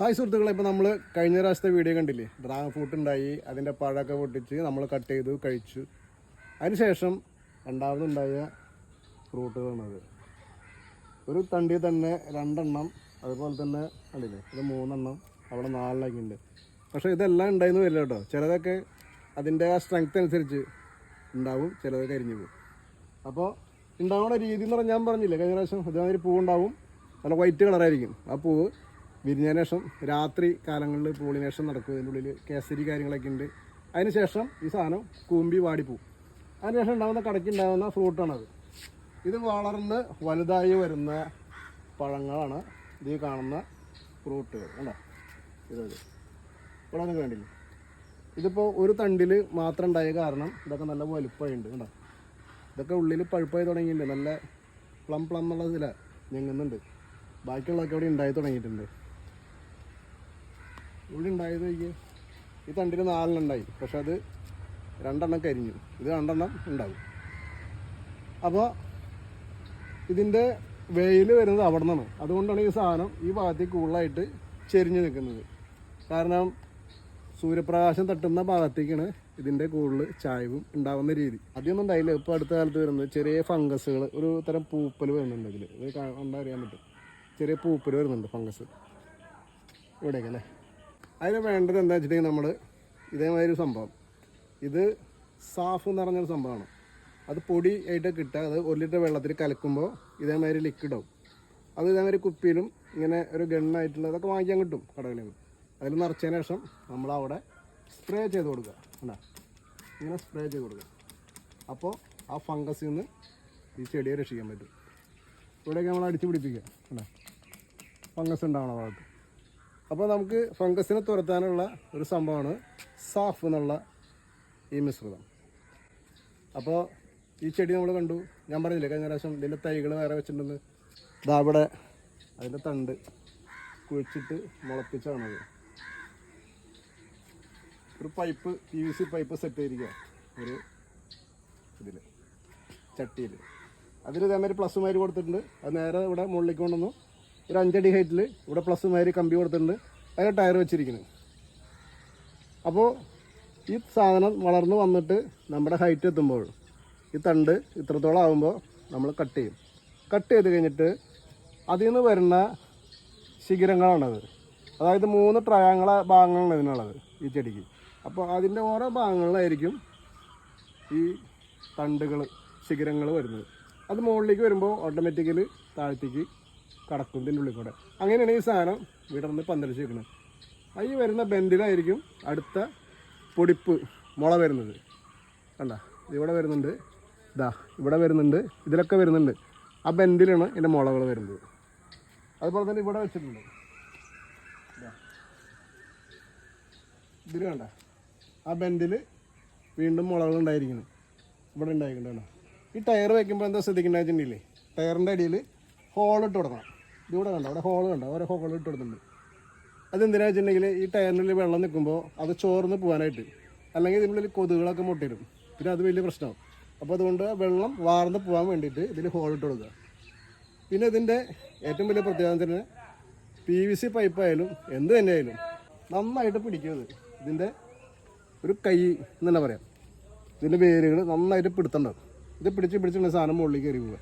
Hi സുഹൃത്തുക്കളെ ഇപ്പോൾ നമ്മൾ കഴിഞ്ഞ പ്രാവശ്യത്തെ വീഡിയോ കണ്ടില്ലേ? ഡ്രാഗൺ ഫ്രൂട്ട് ഉണ്ടായി അതിന്റെ പഴമൊക്കെ പൊട്ടിച്ച് നമ്മൾ കട്ട് ചെയ്തു കഴിച്ചു. അതിനുശേഷം രണ്ടാമതുണ്ടായ ഫ്രൂട്ടുകളാണത് ഒരു തണ്ടി തന്നെ രണ്ടെണ്ണം അതുപോലെ തന്നെ കണ്ടില്ലേ? ഇത് മൂന്നെണ്ണം അവിടെ നാലെണ്ണൊക്കെ ഉണ്ട് പക്ഷേ ഇതെല്ലാം ഉണ്ടായിരുന്നു വരില്ല കേട്ടോ. ചിലതൊക്കെ അതിന്റെ ആ സ്ട്രെങ്ത് അനുസരിച്ച് ഉണ്ടാവും ചിലത് കരിഞ്ഞു പോകും. അപ്പോൾ ഉണ്ടാവുന്ന രീതി എന്ന് പറഞ്ഞാൽ ഞാൻ പറഞ്ഞില്ലേ കഴിഞ്ഞ പ്രാവശ്യം ഇതേമാതിരി പൂവുണ്ടാവും. നല്ല വൈറ്റ് കളറായിരിക്കും ആ പൂവ് വിരിഞ്ഞതിന് ശേഷം രാത്രി കാലങ്ങളിൽ പോളിനേഷൻ നടക്കും. അതിന്റെ ഉള്ളിൽ കേസരി കാര്യങ്ങളൊക്കെ ഉണ്ട്. അതിനുശേഷം ഈ സാധനം കൂമ്പി വാടിപ്പോവും. അതിനുശേഷം ഉണ്ടാകുന്ന കടയ്ക്ക് ഉണ്ടാകുന്ന ഫ്രൂട്ടാണത്. ഇത് വളർന്ന് വലുതായി വരുന്ന പഴങ്ങളാണ് ഇത് കാണുന്ന ഫ്രൂട്ടുകൾ. കണ്ടോ? ഇതത് ഇവിടെ നിങ്ങൾക്ക് കണ്ടില്ലേ? ഇതിപ്പോൾ ഒരു തണ്ടിൽ മാത്രം ഉണ്ടായ കാരണം ഇതൊക്കെ നല്ല വലുപ്പമുണ്ട് കണ്ടോ? ഇതൊക്കെ ഉള്ളിൽ പഴുപ്പായി തുടങ്ങിയിട്ടുണ്ട്. നല്ല പ്ലം പ്ലം എന്നുള്ള ഇതിലാണ് ഞെങ്ങുന്നുണ്ട്. ബാക്കിയുള്ളതൊക്കെ അവിടെ ഉണ്ടായി തുടങ്ങിയിട്ടുണ്ട്. ഇവിടെ ഉണ്ടായത് ഈ തണ്ടിന് നാലെണ്ണം ഉണ്ടായി. പക്ഷെ അത് രണ്ടെണ്ണം കരിഞ്ഞു. ഇത് രണ്ടെണ്ണം ഉണ്ടാവും അപ്പോൾ ഇതിന്റെ വെയിൽ വരുന്നത് അവിടെ നിന്നാണ് അതുകൊണ്ടാണ് ഈ സാധനം ഈ ഭാഗത്തേക്ക് കൂടുതലായിട്ട് ചെരിഞ്ഞ് നിൽക്കുന്നത്. കാരണം സൂര്യപ്രകാശം തട്ടുന്ന ഭാഗത്തേക്കാണ് ഇതിന്റെ കൂടുതൽ ചായവും ഉണ്ടാകുന്ന രീതി. അധികമൊന്നും ഉണ്ടായില്ല. ഇപ്പോൾ അടുത്ത കാലത്ത് വരുന്നത് ചെറിയ ഫംഗസുകൾ ഒരു തരം പൂപ്പൽ വരുന്നുണ്ട് ഇതിൽ ഇത് കണ്ടറിയാൻ പറ്റും. ചെറിയ പൂപ്പൽ വരുന്നുണ്ട് ഫംഗസ്. ഇവിടെയൊക്കെ അല്ലേ? അതിന് വേണ്ടത് എന്താ വെച്ചിട്ടുണ്ടെങ്കിൽ നമ്മൾ ഇതേമാതിരി സംഭവം. ഇത് സാഫ് എന്ന് പറഞ്ഞൊരു സംഭവമാണ്. അത് പൊടി ആയിട്ട് കിട്ടുക. അത് ഒരു ലിറ്റർ വെള്ളത്തിൽ കലക്കുമ്പോൾ ഇതേമാതിരി ലിക്വിഡ് ആവും. അത് ഇതേമാതിരി കുപ്പിയിലും ഇങ്ങനെ ഒരു ഗണ്ണായിട്ടുള്ള അതൊക്കെ വാങ്ങിക്കാൻ കിട്ടും കടകളിൽ നിന്ന്. അതിൽ നിറച്ചതിന് ശേഷം നമ്മളവിടെ സ്പ്രേ ചെയ്ത് കൊടുക്കുക. കണ്ടാ? ഇങ്ങനെ സ്പ്രേ ചെയ്ത് കൊടുക്കുക. അപ്പോൾ ആ ഫംഗസിൽ നിന്ന് ഈ ചെടിയെ രക്ഷിക്കാൻ പറ്റും. ഇവിടെയൊക്കെ നമ്മൾ അടിച്ചു പിടിപ്പിക്കുക. കണ്ടാ? ഫംഗസ് ഉണ്ടാവണം ഭാഗത്ത്. അപ്പോൾ നമുക്ക് ഫംഗസിനെ തുരത്താനുള്ള ഒരു സംഭവമാണ് സാഫ് എന്നുള്ള ഈ മിശ്രിതം. അപ്പോൾ ഈ ചെടി നമ്മൾ കണ്ടു. ഞാൻ പറഞ്ഞില്ലേ കഴിഞ്ഞ പ്രാവശ്യം ഇതിന്റെ തൈകൾ വേറെ വെച്ചിട്ടുണ്ടെന്ന്. ഇതാ ഇവിടെ അതിന്റെ തണ്ട് കുഴിച്ചിട്ട് മുളപ്പിച്ചാണത് ഒരു pipe P V C pipe set ചെയ്തിരിക്കുക ഒരു ഇതിൽ ചട്ടിയിൽ അതിൽ ഇതേമാതിരി പ്ലസ് മാതിരി കൊടുത്തിട്ടുണ്ട്. അത് നേരെ ഇവിടെ മുകളിലേക്ക് കൊണ്ടുവന്നു. ഒരു അഞ്ചടി ഹൈറ്റിൽ ഇവിടെ പ്ലസ് മാതിരി കമ്പി കൊടുത്തിട്ടുണ്ട്. അതിൽ ടയർ വെച്ചിരിക്കുന്നത്. അപ്പോൾ ഈ സാധനം വളർന്നു വന്നിട്ട് നമ്മുടെ ഹൈറ്റ് എത്തുമ്പോൾ ഈ തണ്ട് ഇത്രത്തോളം ആകുമ്പോൾ നമ്മൾ കട്ട് ചെയ്യും. കട്ട് ചെയ്ത് കഴിഞ്ഞിട്ട് അതിൽ നിന്ന് വരുന്ന ശിഖരങ്ങളാണത്. അതായത് മൂന്ന് ട്രയാങ്ങള ഭാഗങ്ങളാണ് ഇതിനുള്ളത് ഈ ചെടിക്ക്. അപ്പോൾ അതിന്റെ ഓരോ ഭാഗങ്ങളിലായിരിക്കും ഈ തണ്ടുകൾ ശിഖരങ്ങൾ വരുന്നത്. അത് മുകളിലേക്ക് വരുമ്പോൾ ഓട്ടോമാറ്റിക്കലി താഴത്തേക്ക് കടക്കും ഇതിന്റെ ഉള്ളിൽ കൂടെ. അങ്ങനെയാണ് ഈ സാധനം വിടർന്ന് പന്തലിച്ച് വെക്കുന്നത്. ഈ വരുന്ന ബെൻഡിലായിരിക്കും അടുത്ത പൊടിപ്പ് മുള വരുന്നത്. കണ്ട? ഇവിടെ വരുന്നുണ്ട്. ഇതാ ഇവിടെ വരുന്നുണ്ട്. ഇതിലൊക്കെ വരുന്നുണ്ട്. ആ ബെൻഡിലാണ് എന്റെ മുളകൾ വരുന്നത്. അതുപോലെ തന്നെ ഇവിടെ വെച്ചിട്ടുണ്ട്. ഇതാ. ഇതിൽ കണ്ട? ആ ബെൻഡിൽ വീണ്ടും മുളകൾ ഉണ്ടായിരിക്കുന്നു. ഇവിടെ ഉണ്ടായിരിക്കുന്നുണ്ട് ഈ ടയർ വയ്ക്കുമ്പോൾ എന്താ ശ്രദ്ധിക്കേണ്ടതെന്ന് വെച്ചിട്ടുണ്ടെങ്കിലേ ടയറിന്റെ അടിയിൽ ഹോൾ ഇട്ട് കൊടുക്കണം. ഇതിവിടെ കണ്ടോ? അവിടെ ഹോൾ കണ്ടോ? ഓരോ ഹോൾ ഇട്ട് കൊടുക്കുന്നുണ്ട് അതെന്തിനാ വെച്ചിട്ടുണ്ടെങ്കിൽ ഈ ടയറിനുള്ളിൽ വെള്ളം നിൽക്കുമ്പോൾ അത് ചോർന്ന് പോകാനായിട്ട് അല്ലെങ്കിൽ ഇതിനുള്ളിൽ കൊതുകുകളൊക്കെ മുട്ടയിടും പിന്നെ അത് വലിയ പ്രശ്നമാവും അപ്പോൾ അതുകൊണ്ട് വെള്ളം വാർന്ന് പോകാൻ വേണ്ടിയിട്ട് ഇതിൽ ഹോൾ ഇട്ട് കൊടുക്കുക. പിന്നെ ഇതിന്റെ ഏറ്റവും വലിയ പ്രത്യേകത തന്നെ പി വി സി പൈപ്പായാലും എന്ത് തന്നെ ആയാലും നന്നായിട്ട് പിടിക്കുന്നത് ഇതിന്റെ ഒരു കൈ എന്ന് തന്നെ പറയാം. ഇതിന്റെ വേരുകൾ നന്നായിട്ട് പിടുത്തണ്ടാവും ഇത് പിടിച്ച് പിടിച്ചിട്ടുണ്ടെങ്കിൽ സാധനം മുകളിലേക്ക് പോവുക.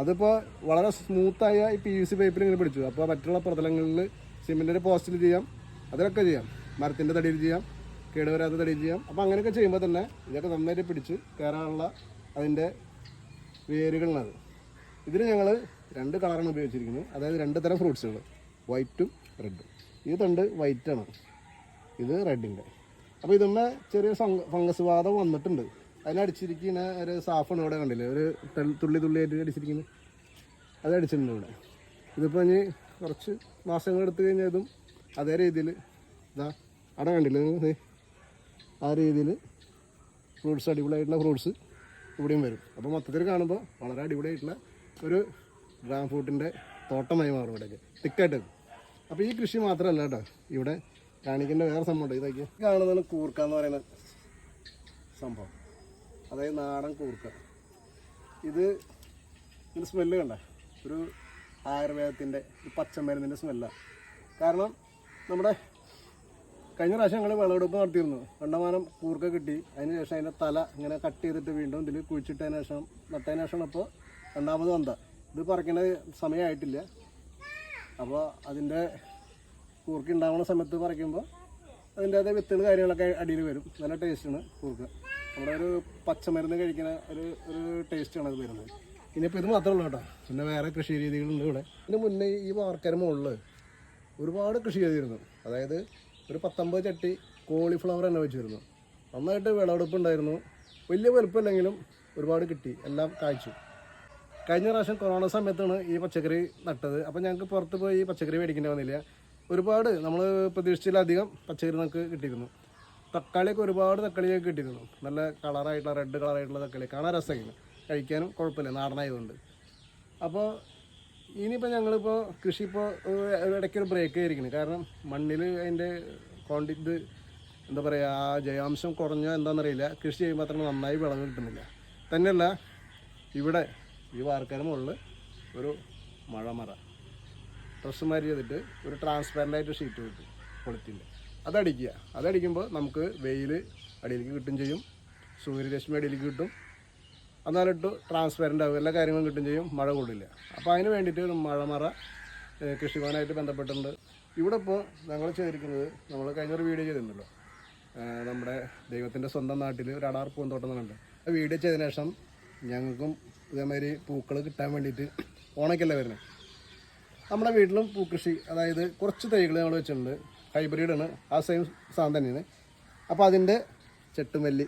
അതിപ്പോൾ വളരെ സ്മൂത്തായ ഈ പി യു സി പൈപ്പിൽ ഇങ്ങനെ പിടിച്ചു. അപ്പോൾ മറ്റുള്ള പ്രതലങ്ങളിൽ സിമെന്റിന്റെ പോസ്റ്റിൽ ചെയ്യാം അതിലൊക്കെ ചെയ്യാം. മരത്തിന്റെ തടിയിൽ ചെയ്യാം കേടുവരാത്ത തടിയിൽ ചെയ്യാം. അപ്പോൾ അങ്ങനെയൊക്കെ ചെയ്യുമ്പോൾ തന്നെ ഇതൊക്കെ നന്നായിട്ട് പിടിച്ച് കയറാനുള്ള അതിന്റെ വേരുകളാണത് ഇതിന് ഞങ്ങൾ രണ്ട് കളറാണ് ഉപയോഗിച്ചിരിക്കുന്നത്. അതായത് രണ്ട് തരം ഫ്രൂട്ട്സുകൾ വൈറ്റും റെഡും. ഈ തണ്ട് വൈറ്റാണ്. ഇത് റെഡിന്റെ അപ്പോൾ ഇതിന്മേ ചെറിയ ഫംഗസ് വാദം വന്നിട്ടുണ്ട്. അതിനടിച്ചിരിക്കുന്ന ഒരു സാഫാണ് ഇവിടെ കണ്ടില്ലേ? ഒരു തുള്ളി തുള്ളി തുള്ളിയായിട്ട് അടിച്ചിരിക്കുന്നത് അത് അടിച്ചിട്ടുണ്ട് ഇവിടെ. ഇതിപ്പോൾ ഇനി കുറച്ച് മാസങ്ങൾ എടുത്തു കഴിഞ്ഞാൽ ഇതും അതേ രീതിയിൽ ഇതാ അവിടെ കണ്ടില്ലേ നിങ്ങൾ ആ രീതിയിൽ ഫ്രൂട്ട്സ് അടിപൊളിയായിട്ടുള്ള ഫ്രൂട്ട്സ് ഇവിടെയും വരും. അപ്പോൾ മൊത്തത്തിൽ കാണുമ്പോൾ വളരെ അടിപൊളിയായിട്ടുള്ള ഒരു ഡ്രാം ഫ്രൂട്ടിന്റെ തോട്ടമായി മാറും ഇവിടെയൊക്കെ തിക്കായിട്ട്. അപ്പോൾ ഈ കൃഷി മാത്രമല്ല കേട്ടോ. ഇവിടെ കാണിക്കേണ്ട വേറെ സംഭവം ഉണ്ടോ. ഇതൊക്കെ കാണുന്നതാണ് കൂർക്ക എന്ന് പറയുന്ന സംഭവം. അതായത് നാടൻ കൂർക്ക. ഇത് ഇതിന്റെ സ്മെല്ല് കണ്ട? ഒരു ആയുർവേദത്തിന്റെ ഒരു പച്ചമരുന്നിന്റെ സ്മെല്ലാണ് കാരണം നമ്മുടെ കഴിഞ്ഞ പ്രാവശ്യം ഞങ്ങൾ വിളവെടുപ്പ് നടത്തിയിരുന്നു. കണ്ടമാനം കൂർക്ക കിട്ടി. അതിന് ശേഷം അതിന്റെ തല ഇങ്ങനെ കട്ട് ചെയ്തിട്ട് വീണ്ടും ഇതിൽ കുഴിച്ചിട്ടതിന് ശേഷം നട്ടതിന് ശേഷം ഇപ്പോൾ രണ്ടാമത് വന്ന. ഇത് പറിക്കേണ്ട സമയമായിട്ടില്ല അപ്പോൾ അതിന്റെ കൂർക്ക ഉണ്ടാവുന്ന സമയത്ത് പറിക്കുമ്പോൾ അതിന്റെ അതേ വിത്തുകൾ കാര്യങ്ങളൊക്കെ അടിയിൽ വരും. നല്ല ടേസ്റ്റാണ് കൂർക്ക. നമ്മുടെ ഒരു പച്ചമരുന്ന് കഴിക്കുന്ന ഒരു ഒരു ടേസ്റ്റാണ് അത് വരുന്നത്. ഇനിയിപ്പോൾ ഇത് മാത്രമേ ഉള്ളൂ കേട്ടോ. പിന്നെ വേറെ കൃഷി രീതികളുണ്ട് ഇവിടെ. ഇതിന് മുന്നേ ഈ വാർക്കര മുകളിൽ ഒരുപാട് കൃഷി ചെയ്തിരുന്നു. അതായത് ഒരു പത്തൊമ്പത് ചട്ടി കോളിഫ്ലവർ തന്നെ വെച്ചിരുന്നു. നന്നായിട്ട് വിളവെടുപ്പ് ഉണ്ടായിരുന്നു വലിയ വലുപ്പമില്ലെങ്കിലും ഒരുപാട് കിട്ടി. എല്ലാം കായ്ച്ചു. കഴിഞ്ഞ പ്രാവശ്യം കൊറോണ സമയത്താണ് ഈ പച്ചക്കറി നട്ടത്. അപ്പോൾ ഞങ്ങൾക്ക് പുറത്ത് പോയി പച്ചക്കറി മേടിക്കേണ്ടി വന്നില്ല. ഒരുപാട് നമ്മൾ പ്രതീക്ഷിച്ചതിലധികം പച്ചക്കറി നമുക്ക് കിട്ടിയിരുന്നു തക്കാളിയൊക്കെ ഒരുപാട് തക്കാളിയൊക്കെ കിട്ടിയിരുന്നു നല്ല കളറായിട്ടുള്ള റെഡ് കളറായിട്ടുള്ള തക്കാളി കാണാൻ രസമായിരുന്നു കഴിക്കാനും കുഴപ്പമില്ല നാടനായതുകൊണ്ട്. അപ്പോൾ ഇനിയിപ്പോൾ ഞങ്ങളിപ്പോൾ കൃഷി ഇപ്പോൾ ഇടയ്ക്കൊരു ബ്രേക്ക് ആയിരിക്കണം കാരണം മണ്ണിൽ അതിന്റെ ക്വാണ്ടിറ്റി എന്താ പറയുക ആ ജയാംശം കുറഞ്ഞ എന്താണെന്നറിയില്ല കൃഷി ചെയ്യുമ്പോൾ അത്ര നന്നായി വിളവ് കിട്ടുന്നില്ല. തന്നെയല്ല ഇവിടെ ഈ വാർക്കാരമുള്ള ഒരു മഴമറ. ഡ്രസ്സ് മാരി ചെയ്തിട്ട് ഒരു ട്രാൻസ്പെറന്റ് ആയിട്ട് ഷീറ്റ് കിട്ടും പൊളിത്തിന്റെ. അതടിക്കുക. അതടിക്കുമ്പോൾ നമുക്ക് വെയിൽ അടിയിലേക്ക് കിട്ടും ചെയ്യും. സൂര്യരശ്മി അടിയിലേക്ക് കിട്ടും. എന്നാലിട്ട് ട്രാൻസ്പെറന്റ് ആകും എല്ലാ കാര്യങ്ങളും കിട്ടും ചെയ്യും. മഴ കൊള്ളില്ല. അപ്പോൾ അതിന് വേണ്ടിയിട്ട് മഴമറ കൃഷിഭവനായിട്ട് ബന്ധപ്പെട്ടിട്ടുണ്ട്. ഇവിടെ ഇപ്പോൾ ഞങ്ങൾ ചെയ്തിരിക്കുന്നത് നമ്മൾ കഴിഞ്ഞൊരു വീഡിയോ ചെയ്തിട്ടുണ്ടല്ലോ. നമ്മുടെ ദൈവത്തിന്റെ സ്വന്തം നാട്ടിൽ ഒരു അടാർ പൂന്തോട്ടം ആ വീഡിയോ ചെയ്തതിനു ശേഷം ഞങ്ങൾക്കും ഇതേമാതിരി പൂക്കൾ കിട്ടാൻ വേണ്ടിയിട്ട് ഓണക്കല്ലേ വരുന്നത്? നമ്മുടെ വീട്ടിലും പൂക്കൃഷി അതായത് കുറച്ച് തൈകൾ നമ്മൾ വെച്ചിട്ടുണ്ട്. ഹൈബ്രിഡാണ്. ആ സെയിം സാധനം തന്നെയാണ്. അപ്പോൾ അതിന്റെ ചെട്ടുമല്ലി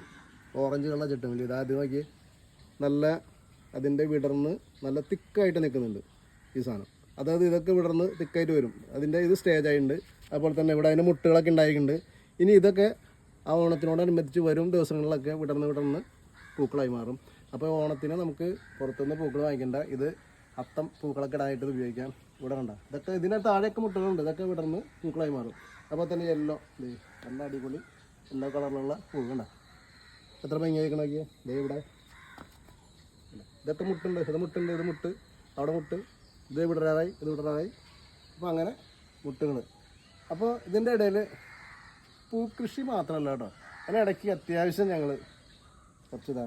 ഓറഞ്ച് കളർ ചെട്ടുമല്ലി. ഇത് ആദ്യം നോക്കി നല്ല അതിന്റെ വിടർന്ന് നല്ല തിക്കായിട്ട് നിൽക്കുന്നുണ്ട് ഈ സാധനം. അതായത് ഇതൊക്കെ വിടർന്ന് തിക്കായിട്ട് വരും. അതിന്റെ ഇത് സ്റ്റേജ് ആയിട്ടുണ്ട്. അതുപോലെ തന്നെ ഇവിടെ അതിന്റെ മുട്ടുകളൊക്കെ ഉണ്ടായിട്ടുണ്ട്. ഇനി ഇതൊക്കെ ആ ഓണത്തിനോടനുബന്ധിച്ച് വരും ദിവസങ്ങളിലൊക്കെ വിടർന്ന് വിടർന്ന് പൂക്കളായി മാറും. അപ്പോൾ ഓണത്തിന് നമുക്ക് പുറത്തുനിന്ന് പൂക്കൾ വാങ്ങിക്കേണ്ട. ഇത് അത്തം പൂക്കളൊക്കെ ഇടാനായിട്ട് ഉപയോഗിക്കാം. ഇവിടെ കണ്ട. ഇതൊക്കെ ഇതിനെ താഴെയൊക്കെ മുട്ടകളുണ്ട്. ഇതൊക്കെ വിടർന്ന് പൂക്കളായി മാറും. അപ്പോൾ തന്നെ യെല്ലോ നല്ല അടിപൊളി യെല്ലോ കളറിലുള്ള പൂ എത്ര ഭംഗിയായിക്കണ നോക്കിയേ? ദേ ഇവിടെ. ഇതൊക്കെ മുട്ടുണ്ട്. ഇത് മുട്ടുണ്ട് ഇത് മുട്ട്. അവിടെ മുട്ട്. ഇത് വിടരാറായി ഇത് വിടരാറായി അപ്പോൾ അങ്ങനെ മുട്ടുകൾ അപ്പോൾ ഇതിന്റെ ഇടയിൽ പൂക്കൃഷി മാത്രമല്ല കേട്ടോ. അതിന് ഇടയ്ക്ക് അത്യാവശ്യം ഞങ്ങൾ കുറച്ച് ഇതാ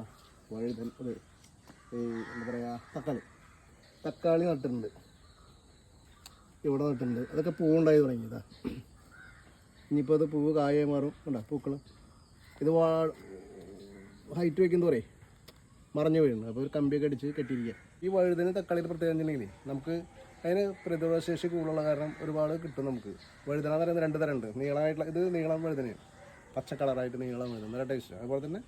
വഴുതൻ ഈ എന്താ പറയുക തക്കാളി. തക്കാളി നട്ടിട്ടുണ്ട്. ഇവിടെ നട്ടിട്ടുണ്ട് അതൊക്കെ പൂവുണ്ടായി തുടങ്ങിയതാ. ഇനിയിപ്പോൾ അത് പൂവ് കായായി മാറും. ഉണ്ടോ പൂക്കൾ ഇത് വാ ഹൈറ്റ് വയ്ക്കുന്ന പറയേ? മറഞ്ഞു വീഴുന്നു അപ്പോൾ ഒരു കമ്പിയൊക്കെ അടിച്ച് കെട്ടിയിരിക്കുക ഈ വഴുതിന് തക്കാളിയുടെ പ്രത്യേകം വെച്ചിട്ടുണ്ടെങ്കിൽ നമുക്ക് അതിന് പ്രതിരോധശേഷി കൂടുതലുള്ള കാരണം ഒരുപാട് കിട്ടും നമുക്ക്. വഴുതന എന്ന് പറയുന്നത് രണ്ട് തരം ഉണ്ട് നീളമായിട്ടുള്ള ഇത് നീളം വഴുതനയാണ്. പച്ച കളറായിട്ട് നീളം വഴുതന. നല്ല ടേസ്റ്റ് അതുപോലെ തന്നെ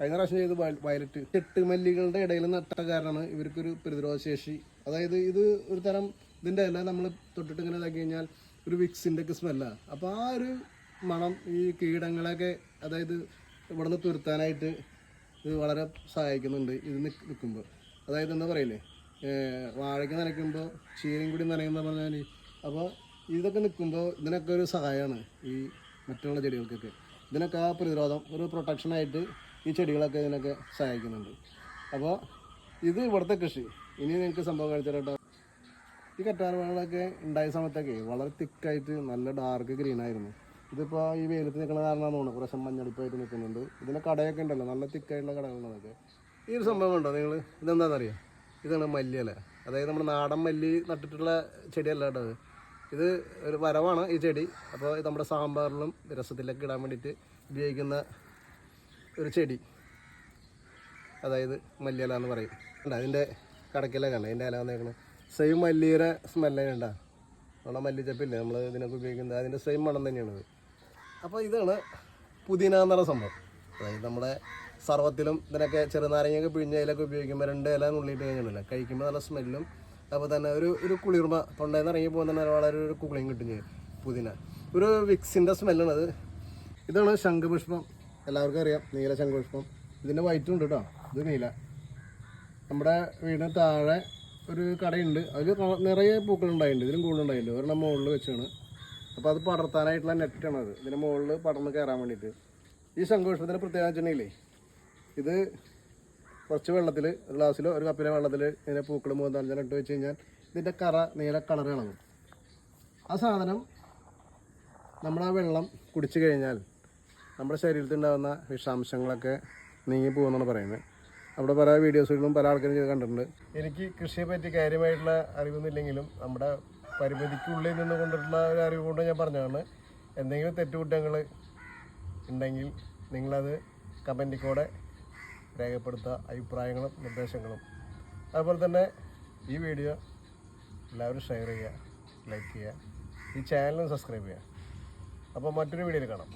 കഴിഞ്ഞ പ്രാവശ്യം ചെയ്ത് വയലറ്റ്. ചെട്ടുമല്ലികളുടെ ഇടയിൽ നട്ട കാരണമാണ് ഇവർക്കൊരു പ്രതിരോധശേഷി. അതായത് ഇത് ഒരു തരം ഇതിന്റെ ഇല നമ്മൾ തൊട്ടിട്ട് ഇങ്ങനെ ഇതാക്കി കഴിഞ്ഞാൽ ഒരു വിക്സിന്റെ ഒക്കെ സ്മെല്ലാണ് അപ്പോൾ ആ ഒരു മണം ഈ കീടങ്ങളൊക്കെ അതായത് ഇവിടുന്ന് തുരുത്താനായിട്ട് ഇത് വളരെ സഹായിക്കുന്നുണ്ട് ഇത് നിൽക്കുമ്പോൾ അതായത് എന്താ പറയില്ലേ? വാഴയ്ക്ക് നനയ്ക്കുമ്പോൾ ചീരയും കൂടി നനയുന്ന പറഞ്ഞാൽ അപ്പോൾ ഇതൊക്കെ നിൽക്കുമ്പോൾ ഇതിനൊക്കെ ഒരു സഹായമാണ് ഈ മറ്റുള്ള ചെടികൾക്കൊക്കെ. ഇതിനൊക്കെ ആ പ്രതിരോധം ഒരു പ്രൊട്ടക്ഷനായിട്ട് ഈ ചെടികളൊക്കെ ഇതിനൊക്കെ സഹായിക്കുന്നുണ്ട്. അപ്പോൾ ഇത് ഇവിടുത്തെ കൃഷി. ഇനി നിങ്ങൾക്ക് സംഭവം കാണിച്ചു ഈ കറ്റാർവാഴകളൊക്കെ ഉണ്ടായ സമയത്തൊക്കെ വളരെ തിക്കായിട്ട് നല്ല ഡാർക്ക് ഗ്രീൻ ആയിരുന്നു. ഇതിപ്പോൾ ഈ വെയിലത്ത് നിൽക്കുന്ന കാരണമാണ് തോന്നുന്നു. കുറച്ച് മഞ്ഞളിപ്പായിട്ട് നിൽക്കുന്നുണ്ട്. ഇതിന്റെ കടയൊക്കെ ഉണ്ടല്ലോ. നല്ല തിക്കായിട്ടുള്ള കടകളുള്ളതൊക്കെ ഈ ഒരു സംഭവം ഉണ്ടോ നിങ്ങൾ ഇതെന്താണെന്നറിയോ ഇതാണ് മല്ലിയല അതായത് നമ്മുടെ നാടൻ മല്ലി നട്ടിട്ടുള്ള ചെടിയല്ല കേട്ടോ ഇത്. ഒരു വരവാണ് ഈ ചെടി. അപ്പോൾ ഇത് നമ്മുടെ സാമ്പാറിലും രസത്തിലൊക്കെ ഇടാൻ വേണ്ടിയിട്ട് ഉപയോഗിക്കുന്ന ഒരു ചെടി. അതായത് മല്ലിയല എന്ന് പറയും. അല്ല അതിന്റെ കടക്കില കണ്ട? അതിന്റെ ഇല വന്നേക്കണത് സെയിം മല്ലിയുടെ സ്മെല്ല് കണ്ട നമ്മുടെ മല്ലിച്ചപ്പില്ലേ നമ്മൾ ഇതിനൊക്കെ ഉപയോഗിക്കുന്നത്. അതിന്റെ സെയിം മണം തന്നെയാണത്. അപ്പോൾ ഇതാണ് പുതിന എന്നുള്ള സംഭവം. അതായത് നമ്മുടെ സർവത്തിലും ഇതിനൊക്കെ ചെറുനാരങ്ങയൊക്കെ പിഴിഞ്ഞ ഇലൊക്കെ ഉപയോഗിക്കുമ്പോൾ രണ്ട് ഇല നുള്ളിയിട്ട് കഴിഞ്ഞിട്ടില്ല. കഴിക്കുമ്പോൾ നല്ല സ്മെല്ലും അപ്പോൾ തന്നെ ഒരു ഒരു കുളിർമ തൊണ്ടയിൽ നിന്ന് ഇറങ്ങി പോകുന്ന തന്നെ വളരെ ഒരു കുളിയും കിട്ടും പുതിന. ഒരു വിക്സിന്റെ സ്മെല്ലാണത് ഇതാണ് ശംഖുപുഷ്പം. എല്ലാവർക്കും അറിയാം നീല ശംഖുപുഷ്പം. ഇതിന്റെ വൈറ്റും ഉണ്ട് കേട്ടോ ഇത് നീല. നമ്മുടെ വീടിന് താഴെ ഒരു കടയുണ്ട്. അതിൽ നിറയെ പൂക്കളുണ്ടായിട്ടുണ്ട്. ഇതിലും കൂടുതലുണ്ടായില്ല ഒരെണ്ണം മുകളിൽ വെച്ചാണ്. അപ്പോൾ അത് പടർത്താനായിട്ടുള്ള നെറ്റാണ് അത്. ഇതിന് മുകളിൽ പടർന്ന് കയറാൻ വേണ്ടിയിട്ട്. ഈ ശംഖുപുഷ്പത്തിന്റെ പ്രത്യേകത വെച്ചിട്ടുണ്ടെങ്കിലേ ഇത് കുറച്ച് വെള്ളത്തിൽ ഗ്ലാസ്സിലോ ഒരു കപ്പിലെ വെള്ളത്തിൽ ഇതിന്റെ പൂക്കൾ മൂന്ന് നാലഞ്ചെണ്ണം ഇട്ട് വെച്ച് കഴിഞ്ഞാൽ ഇതിന്റെ കറ നീല കളർ ഇളകും ആ സാധനം നമ്മൾ ആ വെള്ളം കുടിച്ചു കഴിഞ്ഞാൽ നമ്മുടെ ശരീരത്തിൽ ഉണ്ടാകുന്ന വിഷാംശങ്ങളൊക്കെ നീങ്ങി പോകുമെന്നാണ് പറയുന്നത്. അവിടെ പല വീഡിയോസുകളും പല ആൾക്കാരും ചെയ്ത് കണ്ടിട്ടുണ്ട്. എനിക്ക് കൃഷിയെ പറ്റി കാര്യമായിട്ടുള്ള അറിവൊന്നുമില്ലെങ്കിലും നമ്മുടെ പരിമിതിക്കുള്ളിൽ നിന്ന് കൊണ്ടിട്ടുള്ള ഒരു അറിവ് കൊണ്ട് ഞാൻ പറഞ്ഞതാണ്. എന്തെങ്കിലും തെറ്റുകുറ്റങ്ങൾ ഉണ്ടെങ്കിൽ നിങ്ങളത് കമന്റിക്കൂടെ രേഖപ്പെടുത്തുക. അഭിപ്രായങ്ങളും നിർദ്ദേശങ്ങളും. അതുപോലെ തന്നെ ഈ വീഡിയോ എല്ലാവരും ഷെയർ ചെയ്യുക ലൈക്ക് ചെയ്യുക. ഈ ചാനലും സബ്സ്ക്രൈബ് ചെയ്യുക. അപ്പോൾ മറ്റൊരു വീഡിയോയിൽ കാണാം.